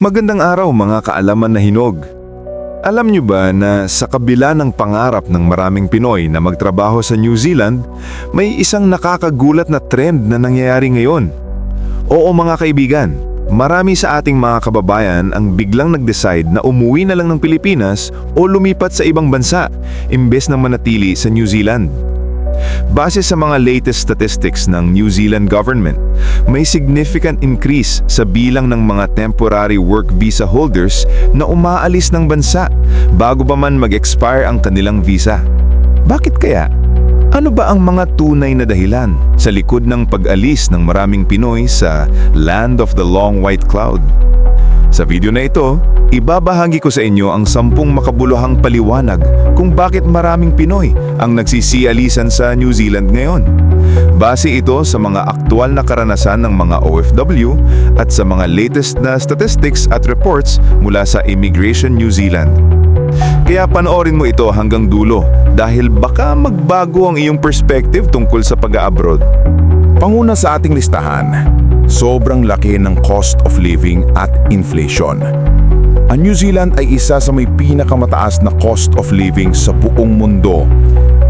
Magandang araw mga kaalaman na hinog. Alam niyo ba na sa kabila ng pangarap ng maraming Pinoy na magtrabaho sa New Zealand, may isang nakakagulat na trend na nangyayari ngayon? Oo mga kaibigan, marami sa ating mga kababayan ang biglang nag-decide na umuwi na lang ng Pilipinas o lumipat sa ibang bansa imbes na manatili sa New Zealand. Base sa mga latest statistics ng New Zealand government, may significant increase sa bilang ng mga temporary work visa holders na umaalis ng bansa bago pa man mag-expire ang kanilang visa. Bakit kaya? Ano ba ang mga tunay na dahilan sa likod ng pag-alis ng maraming Pinoy sa Land of the Long White Cloud? Sa video na ito, ibabahagi ko sa inyo ang sampung makabuluhang paliwanag kung bakit maraming Pinoy ang nagsisialisan sa New Zealand ngayon. Base ito sa mga aktual na karanasan ng mga OFW at sa mga latest na statistics at reports mula sa Immigration New Zealand. Kaya panoorin mo ito hanggang dulo dahil baka magbago ang iyong perspective tungkol sa pag-abroad. Panguna sa ating listahan, sobrang laki ng cost of living at inflation. Ang New Zealand ay isa sa may pinakamataas na cost of living sa buong mundo.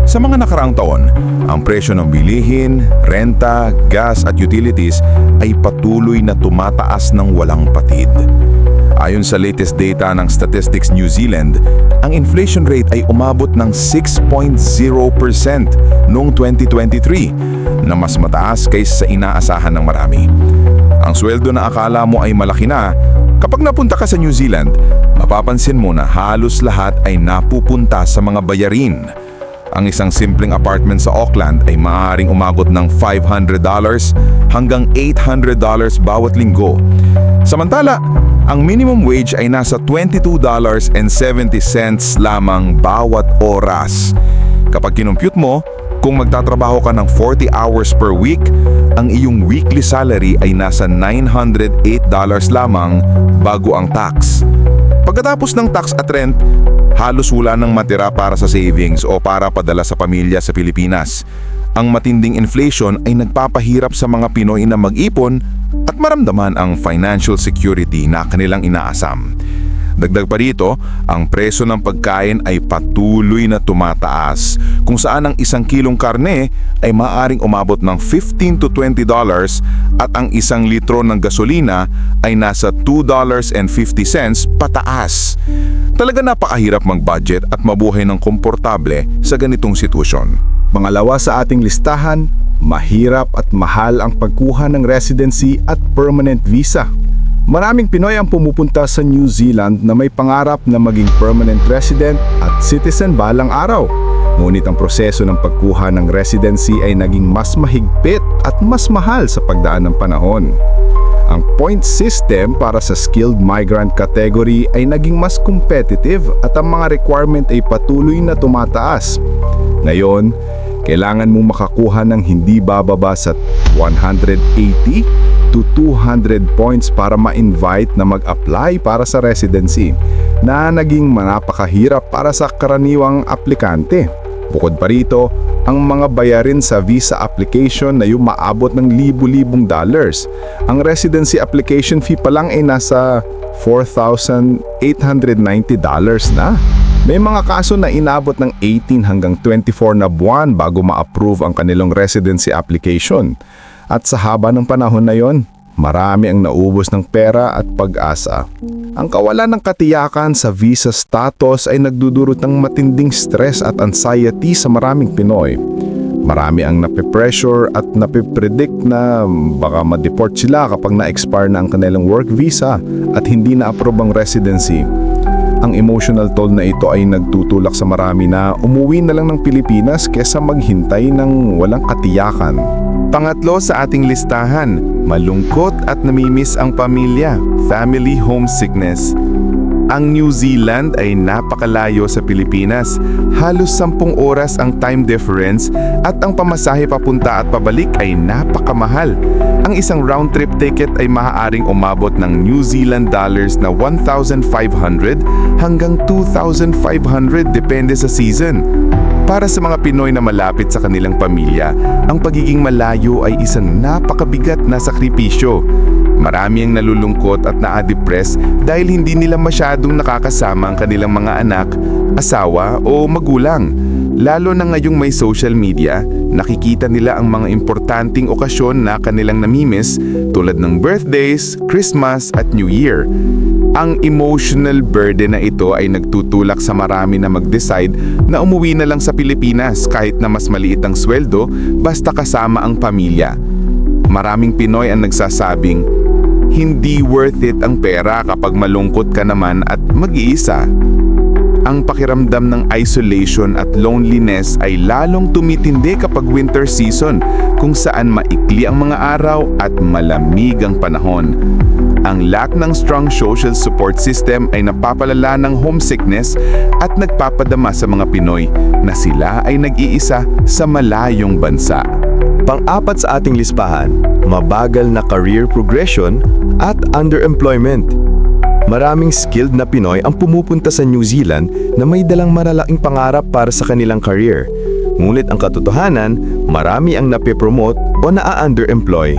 Sa mga nakaraang taon, ang presyo ng bilihin, renta, gas at utilities ay patuloy na tumataas ng walang patid. Ayon sa latest data ng Statistics New Zealand, ang inflation rate ay umabot ng 6.0% noong 2023 na mas mataas kaysa sa inaasahan ng marami. Ang sweldo na akala mo ay malaki na, kapag napunta ka sa New Zealand, mapapansin mo na halos lahat ay napupunta sa mga bayarin. Ang isang simpleng apartment sa Auckland ay maaaring umabot ng $500 hanggang $800 bawat linggo. Samantala, ang minimum wage ay nasa $22.70 lamang bawat oras. Kapag kinumpute mo, kung magtatrabaho ka ng 40 hours per week, ang iyong weekly salary ay nasa $908 lamang bago ang tax. Pagkatapos ng tax at rent, halos wala nang matira para sa savings o para padala sa pamilya sa Pilipinas. Ang matinding inflation ay nagpapahirap sa mga Pinoy na mag-ipon at maramdaman ang financial security na kanilang inaasam. Dagdag pa dito, ang presyo ng pagkain ay patuloy na tumataas kung saan ang isang kilong karne ay maaring umabot ng 15 to 20 dollars at ang isang litro ng gasolina ay nasa 2 dollars and 50 cents pataas. Talaga napakahirap mag-budget at mabuhay ng komportable sa ganitong sitwasyon. Pangalawa sa ating listahan, mahirap at mahal ang pagkuha ng residency at permanent visa. Maraming Pinoy ang pumupunta sa New Zealand na may pangarap na maging permanent resident at citizen balang araw. Ngunit ang proseso ng pagkuha ng residency ay naging mas mahigpit at mas mahal sa pagdaan ng panahon. Ang point system para sa skilled migrant category ay naging mas competitive at ang mga requirement ay patuloy na tumataas. Ngayon, kailangan mo makakuha ng hindi bababa sa 180 to 200 points para ma-invite na mag-apply para sa residency na naging manapakahirap para sa karaniwang aplikante. Bukod pa rito, ang mga bayarin sa visa application na yung ng libu-libong dollars. Ang residency application fee pa lang ay nasa $4,890 dollars na. May mga kaso na inabot ng 18 hanggang 24 na buwan bago ma-approve ang kanilang residency application. At sa haba ng panahon na yon, marami ang naubos ng pera at pag-asa. Ang kawalan ng katiyakan sa visa status ay nagdudulot ng matinding stress at anxiety sa maraming Pinoy. Marami ang nape-pressure at nape-predict na baka ma-deport sila kapag na-expire na ang kanilang work visa at hindi na-approve ang residency. Ang emotional toll na ito ay nagtutulak sa marami na umuwi na lang ng Pilipinas kesa maghintay ng walang katiyakan. Pangatlo sa ating listahan, malungkot at namimiss ang pamilya, family homesickness. Ang New Zealand ay napakalayo sa Pilipinas. Halos 10 oras ang time difference at ang pamasahe papunta at pabalik ay napakamahal. Ang isang round trip ticket ay maaaring umabot ng New Zealand dollars na 1,500 hanggang 2,500 depende sa season. Para sa mga Pinoy na malapit sa kanilang pamilya, ang pagiging malayo ay isang napakabigat na sakripisyo. Marami ang nalulungkot at naa-depress dahil hindi nila masyadong nakakasama ang kanilang mga anak, asawa o magulang. Lalo na ngayong may social media, nakikita nila ang mga importanteng okasyon na kanilang namimiss tulad ng birthdays, Christmas at New Year. Ang emotional burden na ito ay nagtutulak sa marami na mag-decide na umuwi na lang sa Pilipinas kahit na mas maliit ang sweldo basta kasama ang pamilya. Maraming Pinoy ang nagsasabing, hindi worth it ang pera kapag malungkot ka naman at mag-iisa. Ang pakiramdam ng isolation at loneliness ay lalong tumitindi kapag winter season kung saan maikli ang mga araw at malamig ang panahon. Ang lack ng strong social support system ay napapalala ng homesickness at nagpapadama sa mga Pinoy na sila ay nag-iisa sa malayong bansa. Pang-apat sa ating lispahan, mabagal na career progression at underemployment. Maraming skilled na Pinoy ang pumupunta sa New Zealand na may dalang malalaking pangarap para sa kanilang career. Ngunit ang katotohanan, marami ang napipromote o naa-underemploy.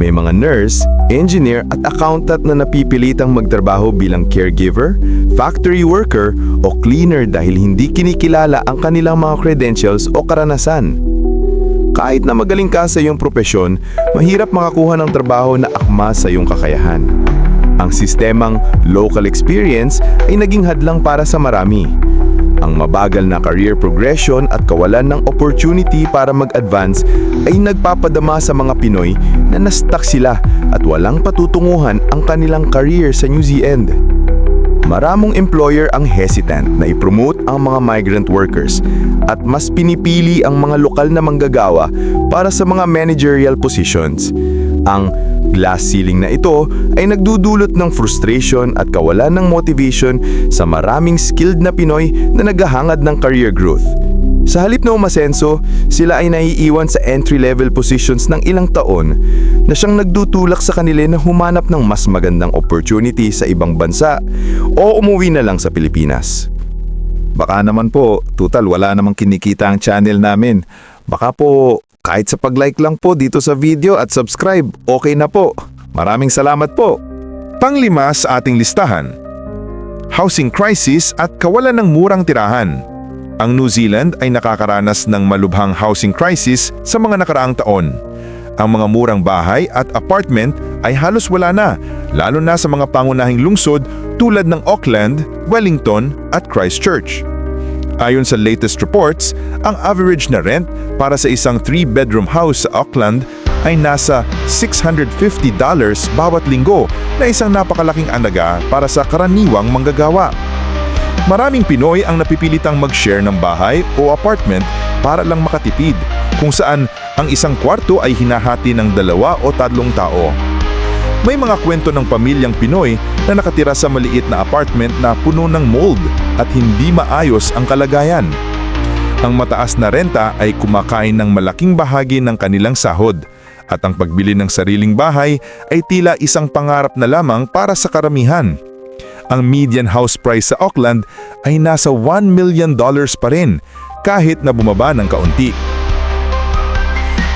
May mga nurse, engineer at accountant na napipilitang magtrabaho bilang caregiver, factory worker o cleaner dahil hindi kinikilala ang kanilang mga credentials o karanasan. Kahit na magaling ka sa iyong propesyon, mahirap makakuha ng trabaho na akma sa iyong kakayahan. Ang sistemang local experience ay naging hadlang para sa marami. Ang mabagal na career progression at kawalan ng opportunity para mag-advance ay nagpapadama sa mga Pinoy na na-stuck sila at walang patutunguhan ang kanilang career sa New Zealand. Maramong employer ang hesitant na i-promote ang mga migrant workers at mas pinipili ang mga lokal na manggagawa para sa mga managerial positions. Ang glass ceiling na ito ay nagdudulot ng frustration at kawalan ng motivation sa maraming skilled na Pinoy na naghahangad ng career growth. Sa halip na umasenso, sila ay naiiwan sa entry-level positions ng ilang taon na siyang nagdutulak sa kanila na humanap ng mas magandang opportunity sa ibang bansa o umuwi na lang sa Pilipinas. Baka naman po, tutal wala namang kinikita ang channel namin. Baka po, kahit sa pag-like lang po dito sa video at subscribe, okay na po. Maraming salamat po. Panglima sa ating listahan. Housing crisis at kawalan ng murang tirahan. Ang New Zealand ay nakakaranas ng malubhang housing crisis sa mga nakaraang taon. Ang mga murang bahay at apartment ay halos wala na, lalo na sa mga pangunahing lungsod tulad ng Auckland, Wellington at Christchurch. Ayon sa latest reports, ang average na rent para sa isang 3-bedroom house sa Auckland ay nasa $650 bawat linggo na isang napakalaking anaga para sa karaniwang manggagawa. Maraming Pinoy ang napipilitang mag-share ng bahay o apartment para lang makatipid, kung saan ang isang kwarto ay hinahati ng dalawa o tatlong tao. May mga kwento ng pamilyang Pinoy na nakatira sa maliit na apartment na puno ng mold at hindi maayos ang kalagayan. Ang mataas na renta ay kumakain ng malaking bahagi ng kanilang sahod at ang pagbili ng sariling bahay ay tila isang pangarap na lamang para sa karamihan. Ang median house price sa Auckland ay nasa $1 million dollars pa rin kahit na bumaba ng kaunti.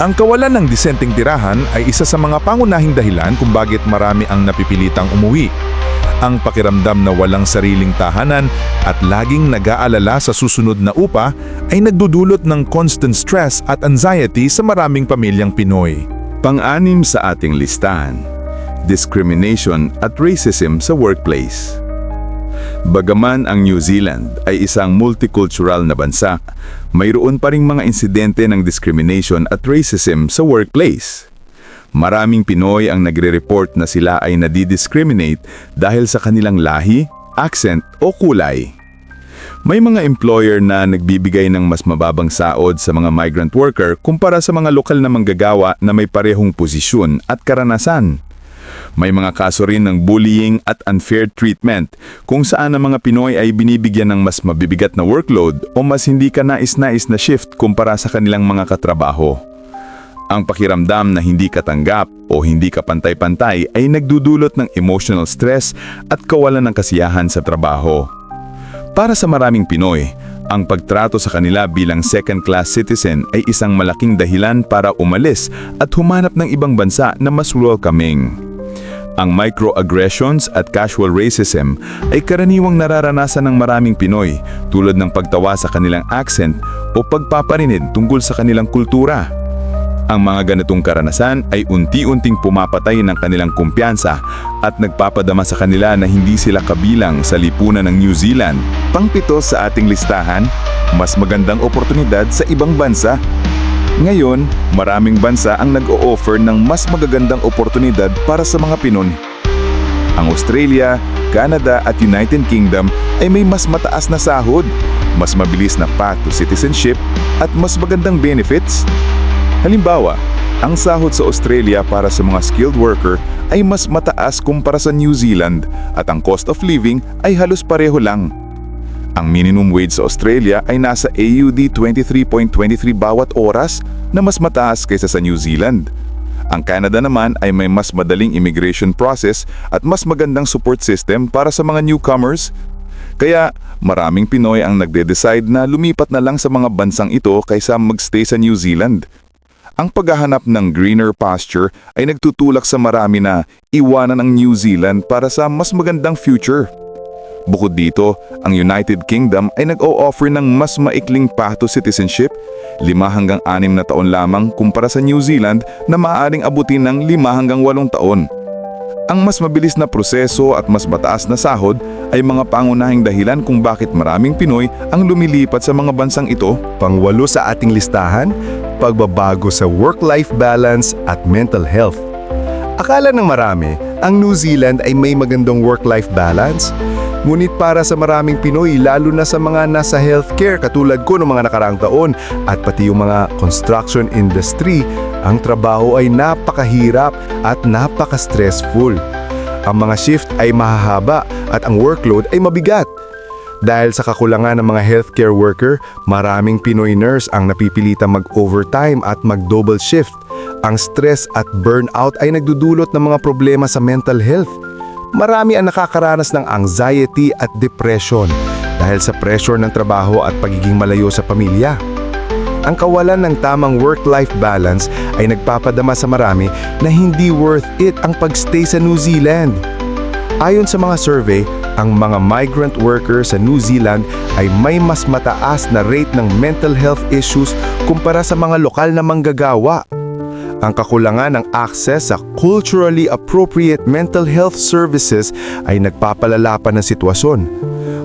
Ang kawalan ng disenteng tirahan ay isa sa mga pangunahing dahilan kung bakit marami ang napipilitang umuwi. Ang pakiramdam na walang sariling tahanan at laging nag-aalala sa susunod na upa ay nagdudulot ng constant stress at anxiety sa maraming pamilyang Pinoy. Pang-anim sa ating listahan, discrimination at racism sa workplace. Bagaman ang New Zealand ay isang multicultural na bansa, mayroon pa ring mga insidente ng discrimination at racism sa workplace. Maraming Pinoy ang nagre-report na sila ay nadidiscriminate dahil sa kanilang lahi, accent o kulay. May mga employer na nagbibigay ng mas mababang saod sa mga migrant worker kumpara sa mga lokal na manggagawa na may parehong posisyon at karanasan. May mga kaso rin ng bullying at unfair treatment kung saan ang mga Pinoy ay binibigyan ng mas mabibigat na workload o mas hindi ka nais-nais na shift kumpara sa kanilang mga katrabaho. Ang pakiramdam na hindi katanggap o hindi ka pantay-pantay ay nagdudulot ng emotional stress at kawalan ng kasiyahan sa trabaho. Para sa maraming Pinoy, ang pagtrato sa kanila bilang second-class citizen ay isang malaking dahilan para umalis at humanap ng ibang bansa na mas welcoming. Ang microaggressions at casual racism ay karaniwang nararanasan ng maraming Pinoy tulad ng pagtawa sa kanilang accent o pagpaparinig tungkol sa kanilang kultura. Ang mga ganitong karanasan ay unti-unting pumapatay ng kanilang kumpiyansa at nagpapadama sa kanila na hindi sila kabilang sa lipunan ng New Zealand. Pangpito sa ating listahan, mas magandang oportunidad sa ibang bansa. Ngayon, maraming bansa ang nag-o-offer ng mas magagandang oportunidad para sa mga Pinoy. Ang Australia, Canada at United Kingdom ay may mas mataas na sahod, mas mabilis na path to citizenship at mas magandang benefits. Halimbawa, ang sahod sa Australia para sa mga skilled worker ay mas mataas kumpara sa New Zealand at ang cost of living ay halos pareho lang. Ang minimum wage sa Australia ay nasa AUD 23.23 bawat oras na mas mataas kaysa sa New Zealand. Ang Canada naman ay may mas madaling immigration process at mas magandang support system para sa mga newcomers. Kaya maraming Pinoy ang nagde-decide na lumipat na lang sa mga bansang ito kaysa magstay sa New Zealand. Ang paghahanap ng greener pasture ay nagtutulak sa marami na iwanan ang New Zealand para sa mas magandang future. Bukod dito, ang United Kingdom ay nag-o-offer ng mas maikling path to citizenship, lima hanggang anim na taon lamang kumpara sa New Zealand na maaaring abutin ng lima hanggang walong taon. Ang mas mabilis na proseso at mas mataas na sahod ay mga pangunahing dahilan kung bakit maraming Pinoy ang lumilipat sa mga bansang ito. Pangwalo sa ating listahan, pagbabago sa work-life balance at mental health. Akala ng marami, ang New Zealand ay may magandang work-life balance. Ngunit para sa maraming Pinoy, lalo na sa mga nasa healthcare katulad ko noong mga nakaraang taon at pati yung mga construction industry, ang trabaho ay napakahirap at napaka-stressful. Ang mga shift ay mahahaba at ang workload ay mabigat. Dahil sa kakulangan ng mga healthcare worker, maraming Pinoy nurse ang napipilitang mag-overtime at mag-double shift. Ang stress at burnout ay nagdudulot ng mga problema sa mental health. Marami ang nakakaranas ng anxiety at depression dahil sa pressure ng trabaho at pagiging malayo sa pamilya. Ang kawalan ng tamang work-life balance ay nagpapadama sa marami na hindi worth it ang pagstay sa New Zealand. Ayon sa mga survey, ang mga migrant workers sa New Zealand ay may mas mataas na rate ng mental health issues kumpara sa mga lokal na manggagawa. Ang kakulangan ng access sa culturally appropriate mental health services ay nagpapalala pa ng sitwasyon.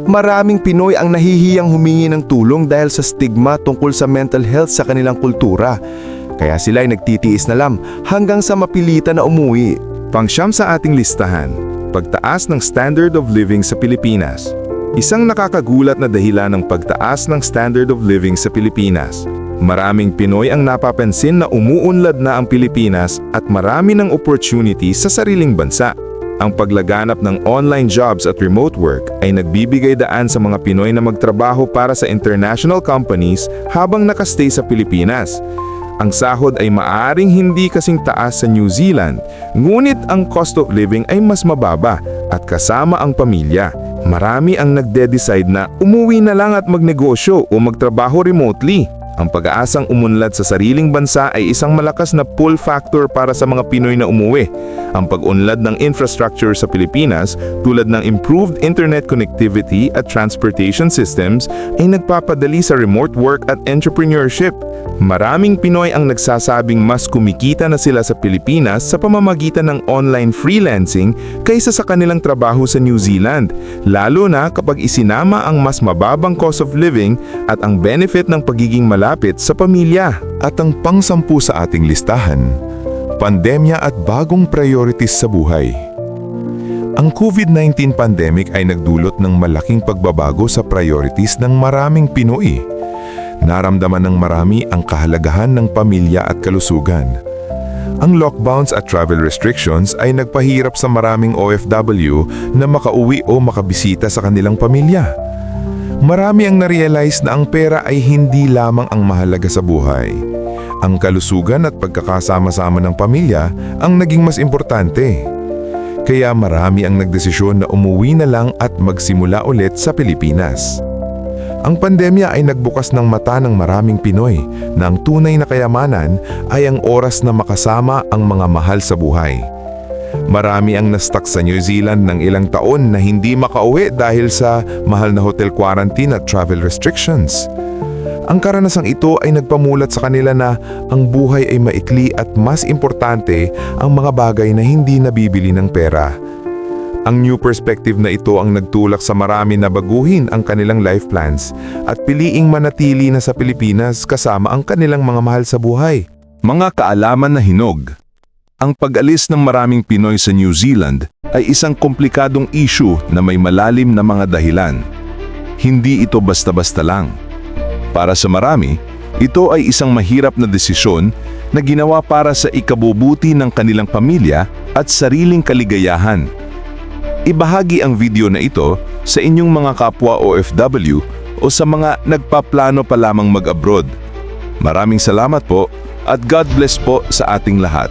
Maraming Pinoy ang nahihiyang humingi ng tulong dahil sa stigma tungkol sa mental health sa kanilang kultura. Kaya sila ay nagtitiis na lang hanggang sa mapilitan na umuwi. Pangsyam sa ating listahan, pagtaas ng standard of living sa Pilipinas. Isang nakakagulat na dahilan ng pagtaas ng standard of living sa Pilipinas. Maraming Pinoy ang napapansin na umuunlad na ang Pilipinas at marami ng opportunity sa sariling bansa. Ang paglaganap ng online jobs at remote work ay nagbibigay daan sa mga Pinoy na magtrabaho para sa international companies habang nakastay sa Pilipinas. Ang sahod ay maaring hindi kasing taas sa New Zealand, ngunit ang cost of living ay mas mababa at kasama ang pamilya. Marami ang nagde-decide na umuwi na lang at magnegosyo o magtrabaho remotely. Ang pag-aasang umunlad sa sariling bansa ay isang malakas na pull factor para sa mga Pinoy na umuwi. Ang pag-unlad ng infrastructure sa Pilipinas tulad ng improved internet connectivity at transportation systems ay nagpapadali sa remote work at entrepreneurship. Maraming Pinoy ang nagsasabing mas kumikita na sila sa Pilipinas sa pamamagitan ng online freelancing kaysa sa kanilang trabaho sa New Zealand, lalo na kapag isinama ang mas mababang cost of living at ang benefit ng pagiging malapit sa pamilya. At ang pangsampu sa ating listahan, pandemya at bagong priorities sa buhay. Ang COVID-19 pandemic ay nagdulot ng malaking pagbabago sa priorities ng maraming Pinoy. Naramdaman ng marami ang kahalagahan ng pamilya at kalusugan. Ang lockdowns at travel restrictions ay nagpahirap sa maraming OFW na makauwi o makabisita sa kanilang pamilya. Marami ang narealize na ang pera ay hindi lamang ang mahalaga sa buhay. Ang kalusugan at pagkakasama-sama ng pamilya ang naging mas importante. Kaya marami ang nagdesisyon na umuwi na lang at magsimula ulit sa Pilipinas. Ang pandemya ay nagbukas ng mata ng maraming Pinoy na ang tunay na kayamanan ay ang oras na makasama ang mga mahal sa buhay. Marami ang nastak sa New Zealand ng ilang taon na hindi makauwi dahil sa mahal na hotel quarantine at travel restrictions. Ang karanasang ito ay nagpamulat sa kanila na ang buhay ay maikli at mas importante ang mga bagay na hindi nabibili ng pera. Ang new perspective na ito ang nagtulak sa marami na baguhin ang kanilang life plans at piliing manatili na sa Pilipinas kasama ang kanilang mga mahal sa buhay. Mga kaalaman na hinog. Ang pag-alis ng maraming Pinoy sa New Zealand ay isang komplikadong issue na may malalim na mga dahilan. Hindi ito basta-basta lang. Para sa marami, ito ay isang mahirap na desisyon na ginawa para sa ikabubuti ng kanilang pamilya at sariling kaligayahan. Ibahagi ang video na ito sa inyong mga kapwa OFW o sa mga nagpaplano pa lamang mag-abroad. Maraming salamat po at God bless po sa ating lahat.